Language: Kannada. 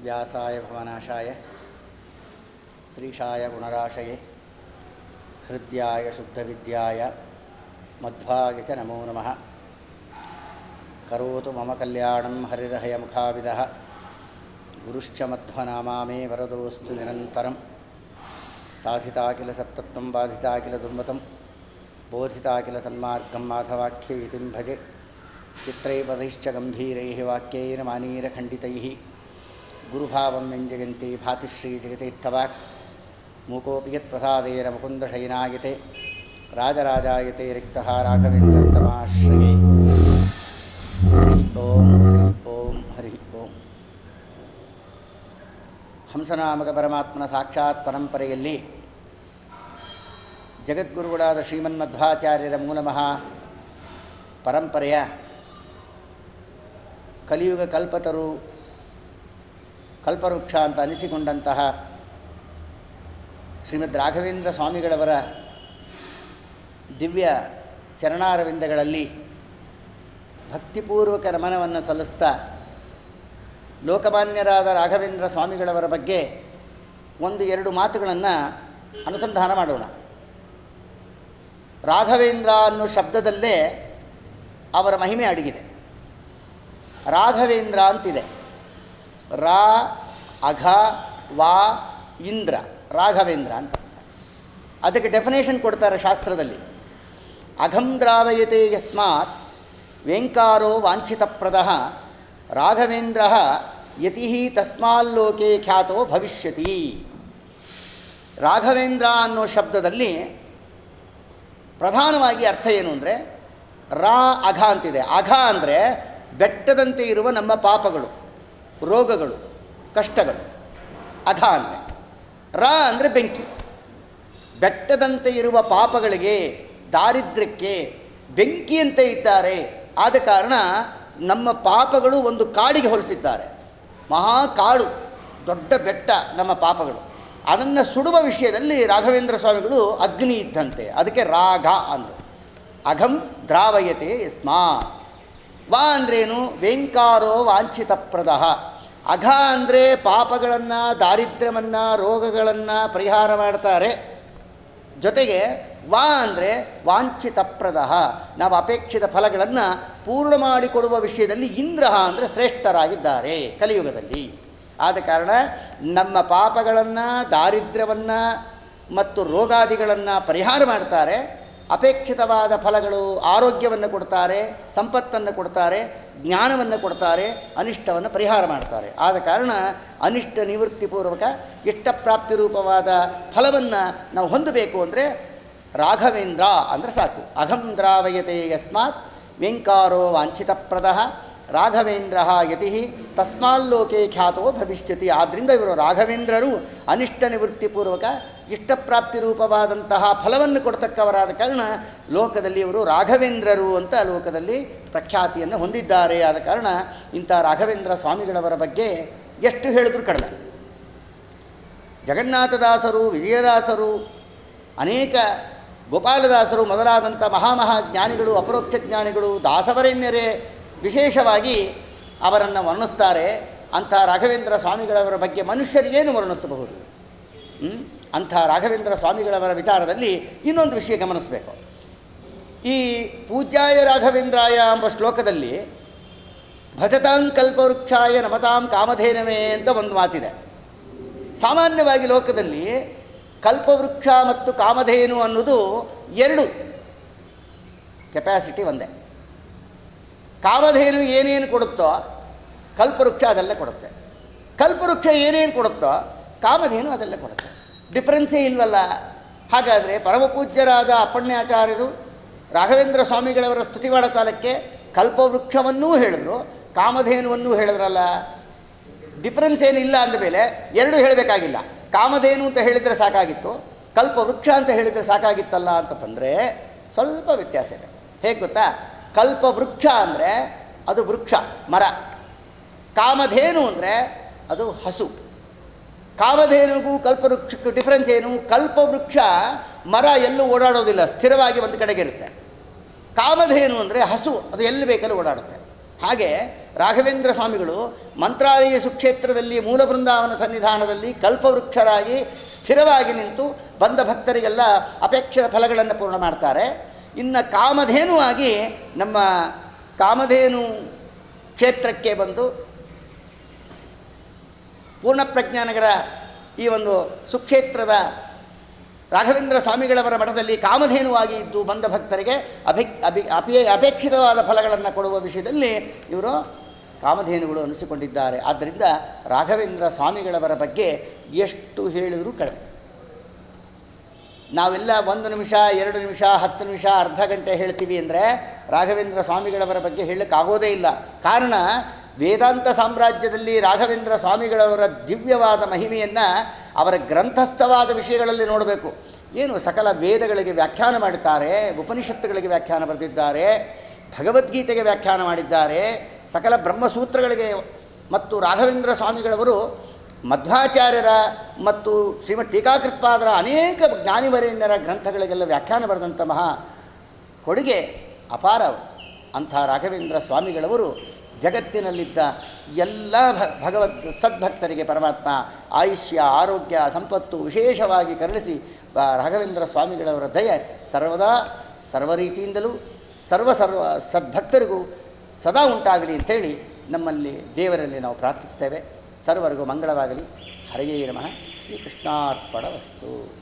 व्यासाय भवनाशाय, श्रीशाय गुणराशये, हृद्याय शुद्धविद्याय, मध्वाय च नमो नमः। करोतु मम कल्याणं हरिर्हयमुखाविदः गुरुश्च मध्वनामा मे वरदोऽस्तु निरन्तरं। साधिता किल सत्तत्वं बाधिता किल दुर्मतं। बोधिता किल सन्मार्गं माधवाख्ययितिं भजे। चित्रैपदैश्च गम्भीरैः वाक्यैः ಗುರುಭಾವಂ ಎಂಜಗಂತಿ ಭಾತಿಶ್ರೀ ಜಗತೀರ್ಥವ ಮೂಕೋಪಿ ಯತ್ ಪ್ರಸಾದೇನ ಮುಕುಂದಶೈನಾಯತೆ ರಾಜರಾಜಾಯಿತೆ ರಿಕ್ತ ರಾಘವೇಂದ್ರತಮಾಶ್ರಯೇ ಹರಿ ಓಂ ಹರಿ ಓಂ ಹರಿ ಓಂ. ಹಂಸನಾಮಕ ಪರಮಾತ್ಮನ ಸಾಕ್ಷಾತ್ ಪರಂಪರೆಯಲ್ಲಿ ಜಗದ್ಗುರುಗಳಾದ ಶ್ರೀಮನ್ಮಧ್ವಾಚಾರ್ಯರ ಮೂಲಮಃ ಪರಂಪರೆಯ ಕಲಿಯುಗ ಕಲ್ಪತರು ಕಲ್ಪವೃಕ್ಷ ಅಂತ ಅನಿಸಿಕೊಂಡಂತಹ ಶ್ರೀಮದ್ ರಾಘವೇಂದ್ರ ಸ್ವಾಮಿಗಳವರ ದಿವ್ಯ ಚರಣಾರವಿಂದಗಳಲ್ಲಿ ಭಕ್ತಿಪೂರ್ವಕ ನಮನವನ್ನು ಸಲ್ಲಿಸ್ತಾ ಲೋಕಮಾನ್ಯರಾದ ರಾಘವೇಂದ್ರ ಸ್ವಾಮಿಗಳವರ ಬಗ್ಗೆ ಒಂದು ಎರಡು ಮಾತುಗಳನ್ನು ಅನುಸಂಧಾನ ಮಾಡೋಣ. ರಾಘವೇಂದ್ರ ಅನ್ನೋ ಶಬ್ದದಲ್ಲೇ ಅವರ ಮಹಿಮೆ ಅಡಗಿದೆ. ರಾಘವೇಂದ್ರ ಅಂತಿದೆ. ರಾ, ಅಘ, ವಾ, ಇಂದ್ರ, ರಾಘವೇಂದ್ರ ಅಂತ ಅದಕ್ಕೆ ಡೆಫಿನೇಷನ್ ಕೊಡ್ತಾರೆ ಶಾಸ್ತ್ರದಲ್ಲಿ. ಅಘಂ ದ್ರಾವಯತೆ ಯಸ್ಮಾತ್ ವೇಂಕಾರೋ ವಾಂಛಿತಪ್ರದ ರಾಘವೇಂದ್ರ ಯತಿ ತಸ್ಮಾಲ್ಲೋಕೆ ಖ್ಯಾತೋ ಭವಿಷ್ಯತಿ. ರಾಘವೇಂದ್ರ ಅನ್ನೋ ಶಬ್ದದಲ್ಲಿ ಪ್ರಧಾನವಾಗಿ ಅರ್ಥ ಏನು ಅಂದರೆ ರಾ, ಅಘ ಅಂತಿದೆ. ಅಘ ಅಂದರೆ ಬೆಟ್ಟದಂತೆ ಇರುವ ನಮ್ಮ ಪಾಪಗಳು. ರೋಗಗಳು, ಕಷ್ಟಗಳು ಅಘ ಅಂದರೆ ರ ಅಂದರೆ ಬೆಂಕಿ. ಬೆಟ್ಟದಂತೆ ಇರುವ ಪಾಪಗಳಿಗೆ, ದಾರಿದ್ರ್ಯಕ್ಕೆ ಬೆಂಕಿಯಂತೆ ಇದ್ದಾರೆ. ಆದ ಕಾರಣ ನಮ್ಮ ಪಾಪಗಳು ಒಂದು ಕಾಡಿಗೆ ಹೊಲಿಸಿದ್ದಾರೆ ಮಹಾಕಾಡು ದೊಡ್ಡ ಬೆಟ್ಟ ನಮ್ಮ ಪಾಪಗಳು. ಅದನ್ನು ಸುಡುವ ವಿಷಯದಲ್ಲಿ ರಾಘವೇಂದ್ರ ಸ್ವಾಮಿಗಳು ಅಗ್ನಿ ಇದ್ದಂತೆ. ಅದಕ್ಕೆ ರಾಘ ಅಂದರು. ಅಘಂ ದ್ರಾವಯತೆ ಸ್ಮಾ ವಾ ಅಂದ್ರೇನು? ವೇಂಕಾರೋ ವಾಂಛಿತಪ್ರದ. ಅಘ ಅಂದರೆ ಪಾಪಗಳನ್ನು ದಾರಿದ್ರ್ಯವನ್ನು ರೋಗಗಳನ್ನು ಪರಿಹಾರ ಮಾಡ್ತಾರೆ. ಜೊತೆಗೆ ವಾ ಅಂದರೆ ವಾಂಛಿತಪ್ರದ ನಾವು ಅಪೇಕ್ಷಿತ ಫಲಗಳನ್ನು ಪೂರ್ಣ ಮಾಡಿಕೊಡುವ ವಿಷಯದಲ್ಲಿ ಇಂದ್ರ ಅಂದರೆ ಶ್ರೇಷ್ಠರಾಗಿದ್ದಾರೆ ಕಲಿಯುಗದಲ್ಲಿ. ಆದ ಕಾರಣ ನಮ್ಮ ಪಾಪಗಳನ್ನು, ದಾರಿದ್ರ್ಯವನ್ನು ಮತ್ತು ರೋಗಾದಿಗಳನ್ನು ಪರಿಹಾರ ಮಾಡ್ತಾರೆ. ಅಪೇಕ್ಷಿತವಾದ ಫಲಗಳು ಆರೋಗ್ಯವನ್ನು ಕೊಡ್ತಾರೆ, ಸಂಪತ್ತನ್ನು ಕೊಡ್ತಾರೆ. ಜ್ಞಾನವನ್ನು ಕೊಡ್ತಾರೆ, ಅನಿಷ್ಟವನ್ನು ಪರಿಹಾರ ಮಾಡ್ತಾರೆ. ಆದ ಕಾರಣ ಅನಿಷ್ಟ ನಿವೃತ್ತಿಪೂರ್ವಕ ಇಷ್ಟಪ್ರಾಪ್ತಿ ರೂಪವಾದ ಫಲವನ್ನು ನಾವು ಹೊಂದಬೇಕು ಅಂದರೆ ರಾಘವೇಂದ್ರ ಅಂದರೆ ಸಾಕು. ಅಘಂ ದ್ರಾವಯತೆ ಯಸ್ಮಾತ್ ವೆಂಕಾರೋ ವಾಂಛಿತಪ್ರದ ರಾಘವೇಂದ್ರ ಯತಿ ತಸ್ಮಾಲ್ಲೋಕೆ ಖ್ಯಾತೋ ಭವಿಷ್ಯತಿ. ಆದ್ದರಿಂದ ಇವರು ರಾಘವೇಂದ್ರರು ಅನಿಷ್ಟ ನಿವೃತ್ತಿಪೂರ್ವಕ ಇಷ್ಟಪ್ರಾಪ್ತಿ ರೂಪವಾದಂತಹ ಫಲವನ್ನು ಕೊಡ್ತಕ್ಕವರಾದ ಕಾರಣ ಲೋಕದಲ್ಲಿ ಇವರು ರಾಘವೇಂದ್ರರು ಅಂತ ಲೋಕದಲ್ಲಿ ಪ್ರಖ್ಯಾತಿಯನ್ನು ಹೊಂದಿದ್ದಾರೆ ಆದ ಕಾರಣ ಇಂಥ ರಾಘವೇಂದ್ರ ಸ್ವಾಮಿಗಳವರ ಬಗ್ಗೆ ಎಷ್ಟು ಹೇಳಿದ್ರು ಕಡಿಮೆ. ಜಗನ್ನಾಥದಾಸರು, ವಿಜಯದಾಸರು, ಅನೇಕ ಗೋಪಾಲದಾಸರು ಮೊದಲಾದಂಥ ಮಹಾಮಹಾ ಜ್ಞಾನಿಗಳು, ಅಪರೋಕ್ಷ ಜ್ಞಾನಿಗಳು, ದಾಸವರೇಣ್ಯರೇ ವಿಶೇಷವಾಗಿ ಅವರನ್ನು ವರ್ಣಿಸ್ತಾರೆ. ಅಂಥ ರಾಘವೇಂದ್ರ ಸ್ವಾಮಿಗಳವರ ಬಗ್ಗೆ ಮನುಷ್ಯರಿಗೇನು ವರ್ಣಿಸಬಹುದು? ಅಂಥ ರಾಘವೇಂದ್ರ ಸ್ವಾಮಿಗಳವರ ವಿಚಾರದಲ್ಲಿ ಇನ್ನೊಂದು ವಿಷಯ ಗಮನಿಸಬೇಕು. ಈ ಪೂಜ್ಯಾಯ ರಾಘವೇಂದ್ರಾಯ ಎಂಬ ಶ್ಲೋಕದಲ್ಲಿ ಭಜತಾಂ ಕಲ್ಪವೃಕ್ಷಾಯ ನಮತಾಂ ಕಾಮಧೇನವೇ ಅಂತ ಒಂದು ಮಾತಿದೆ. ಸಾಮಾನ್ಯವಾಗಿ ಲೋಕದಲ್ಲಿ ಕಲ್ಪವೃಕ್ಷ ಮತ್ತು ಕಾಮಧೇನು ಅನ್ನೋದು ಎರಡು. ಕೆಪ್ಯಾಸಿಟಿ ಒಂದೇ. ಕಾಮಧೇನು ಏನೇನು ಕೊಡುತ್ತೋ ಕಲ್ಪವೃಕ್ಷ ಅದೆಲ್ಲ ಕೊಡುತ್ತೆ. ಕಲ್ಪವೃಕ್ಷ ಏನೇನು ಕೊಡುತ್ತೋ ಕಾಮಧೇನು ಅದೆಲ್ಲ ಕೊಡುತ್ತೆ. ಡಿಫ್ರೆನ್ಸೇ ಇಲ್ವಲ್ಲ? ಹಾಗಾದರೆ ಪರಮಪೂಜ್ಯರಾದ ಅಪ್ಪಣ್ಯಾಚಾರ್ಯರು ರಾಘವೇಂದ್ರ ಸ್ವಾಮಿಗಳವರ ಸ್ತುತಿ ಮಾಡೋ ಕಾಲಕ್ಕೆ ಕಲ್ಪವೃಕ್ಷವನ್ನೂ ಹೇಳಿದ್ರು, ಕಾಮಧೇನುವನ್ನೂ ಹೇಳಿದ್ರಲ್ಲ? ಡಿಫ್ರೆನ್ಸ್ ಏನಿಲ್ಲ ಅಂದಮೇಲೆ ಎರಡು ಹೇಳಬೇಕಾಗಿಲ್ಲ. ಕಾಮಧೇನು ಅಂತ ಹೇಳಿದರೆ ಸಾಕಾಗಿತ್ತು, ಕಲ್ಪವೃಕ್ಷ ಅಂತ ಹೇಳಿದರೆ ಸಾಕಾಗಿತ್ತಲ್ಲ ಅಂತ ಬಂದರೆ ಸ್ವಲ್ಪ ವ್ಯತ್ಯಾಸ ಇದೆ. ಹೇಗೆ ಗೊತ್ತಾ? ಕಲ್ಪವೃಕ್ಷ ಅಂದರೆ ಅದು ವೃಕ್ಷ, ಮರ. ಕಾಮಧೇನು ಅಂದರೆ ಅದು ಹಸು. ಕಾಮಧೇನುಗೂ ಕಲ್ಪವೃಕ್ಷಕ್ಕೂ ಡಿಫ್ರೆನ್ಸ್ ಏನು? ಕಲ್ಪವೃಕ್ಷ ಮರ ಎಲ್ಲೂ ಓಡಾಡೋದಿಲ್ಲ, ಸ್ಥಿರವಾಗಿ ಒಂದು ಕಡೆಗೆ ಇರುತ್ತೆ ಕಾಮಧೇನು ಅಂದರೆ ಹಸು, ಅದು ಎಲ್ಲಿ ಬೇಕಲ್ಲಿ ಓಡಾಡುತ್ತೆ. ಹಾಗೆ ರಾಘವೇಂದ್ರ ಸ್ವಾಮಿಗಳು ಮಂತ್ರಾಲಯ ಸುಕ್ಷೇತ್ರದಲ್ಲಿ, ಮೂಲ ಬೃಂದಾವನ ಸನ್ನಿಧಾನದಲ್ಲಿ ಕಲ್ಪವೃಕ್ಷರಾಗಿ ಸ್ಥಿರವಾಗಿ ನಿಂತು ಬಂದ ಭಕ್ತರಿಗೆಲ್ಲ ಅಪೇಕ್ಷಿತ ಫಲಗಳನ್ನು ಪೂರ್ಣ ಮಾಡ್ತಾರೆ. ಇನ್ನು ಕಾಮಧೇನುವಾಗಿ ನಮ್ಮ ಕಾಮಧೇನು ಕ್ಷೇತ್ರಕ್ಕೆ ಬಂದು ಪೂರ್ಣಪ್ರಜ್ಞಾನಗರ ಈ ಒಂದು ಸುಕ್ಷೇತ್ರದ ರಾಘವೇಂದ್ರ ಸ್ವಾಮಿಗಳವರ ಮಠದಲ್ಲಿ ಕಾಮಧೇನುವಾಗಿ ಇದ್ದು ಬಂದ ಭಕ್ತರಿಗೆ ಅಭಿ ಅಭಿ, ಅಪೇ, ಅಪೇಕ್ಷಿತವಾದ ಫಲಗಳನ್ನು ಕೊಡುವ ವಿಷಯದಲ್ಲಿ ಇವರು ಕಾಮಧೇನುಗಳು ಅನಿಸಿಕೊಂಡಿದ್ದಾರೆ. ಆದ್ದರಿಂದ ರಾಘವೇಂದ್ರ ಸ್ವಾಮಿಗಳವರ ಬಗ್ಗೆ ಎಷ್ಟು ಹೇಳಿದರೂ ಕಡಿಮೆ ನಾವೆಲ್ಲ ಒಂದು ನಿಮಿಷ, ಎರಡು ನಿಮಿಷ, ಹತ್ತು ನಿಮಿಷ, ಅರ್ಧ ಗಂಟೆ ಹೇಳ್ತೀವಿ ಅಂದರೆ ರಾಘವೇಂದ್ರ ಸ್ವಾಮಿಗಳವರ ಬಗ್ಗೆ ಹೇಳೋಕ್ಕಾಗೋದೇ ಇಲ್ಲ. ಕಾರಣ ವೇದಾಂತ ಸಾಮ್ರಾಜ್ಯದಲ್ಲಿ ರಾಘವೇಂದ್ರ ಸ್ವಾಮಿಗಳವರ ದಿವ್ಯವಾದ ಮಹಿಮೆಯನ್ನು ಅವರ ಗ್ರಂಥಸ್ಥವಾದ ವಿಷಯಗಳಲ್ಲಿ ನೋಡಬೇಕು. ಏನು ಸಕಲ ವೇದಗಳಿಗೆ ವ್ಯಾಖ್ಯಾನ ಮಾಡುತ್ತಾರೆ, ಉಪನಿಷತ್ತುಗಳಿಗೆ ವ್ಯಾಖ್ಯಾನ ಬರೆದಿದ್ದಾರೆ, ಭಗವದ್ಗೀತೆಗೆ ವ್ಯಾಖ್ಯಾನ ಮಾಡಿದ್ದಾರೆ, ಸಕಲ ಬ್ರಹ್ಮಸೂತ್ರಗಳಿಗೆ ಮತ್ತು ರಾಘವೇಂದ್ರ ಸ್ವಾಮಿಗಳವರು ಮಧ್ವಾಚಾರ್ಯರ ಮತ್ತು ಶ್ರೀಮದ್ ಟೀಕಾಕೃತ್ಪಾದರ ಅನೇಕ ಜ್ಞಾನಿವರೇಣ್ಯರ ಗ್ರಂಥಗಳಿಗೆಲ್ಲ ವ್ಯಾಖ್ಯಾನ ಬರೆದಂಥ ಮಹಾ ಕೊಡುಗೆ ಅಪಾರ. ಅಂಥ ರಾಘವೇಂದ್ರ ಸ್ವಾಮಿಗಳವರು ಜಗತ್ತಿನಲ್ಲಿದ್ದ ಎಲ್ಲ ಭಗವದ್, ಸದ್ಭಕ್ತರಿಗೆ ಪರಮಾತ್ಮ ಆಯುಷ್ಯ, ಆರೋಗ್ಯ, ಸಂಪತ್ತು ವಿಶೇಷವಾಗಿ ಕರುಣಿಸಿ ರಾಘವೇಂದ್ರ ಸ್ವಾಮಿಗಳವರ ದಯೆ ಸರ್ವದಾ ಸರ್ವ ರೀತಿಯಿಂದಲೂ ಸರ್ವ ಸರ್ವ ಸದ್ಭಕ್ತರಿಗೂ ಸದಾ ಉಂಟಾಗಲಿ ಅಂಥೇಳಿ ನಮ್ಮಲ್ಲಿ ದೇವರಲ್ಲಿ ನಾವು ಪ್ರಾರ್ಥಿಸ್ತೇವೆ. ಸರ್ವರಿಗೂ ಮಂಗಳವಾಗಲಿ. ಹರಿಯೇ ನಮಃ. ಶ್ರೀಕೃಷ್ಣಾರ್ಪಣ ವಸ್ತು.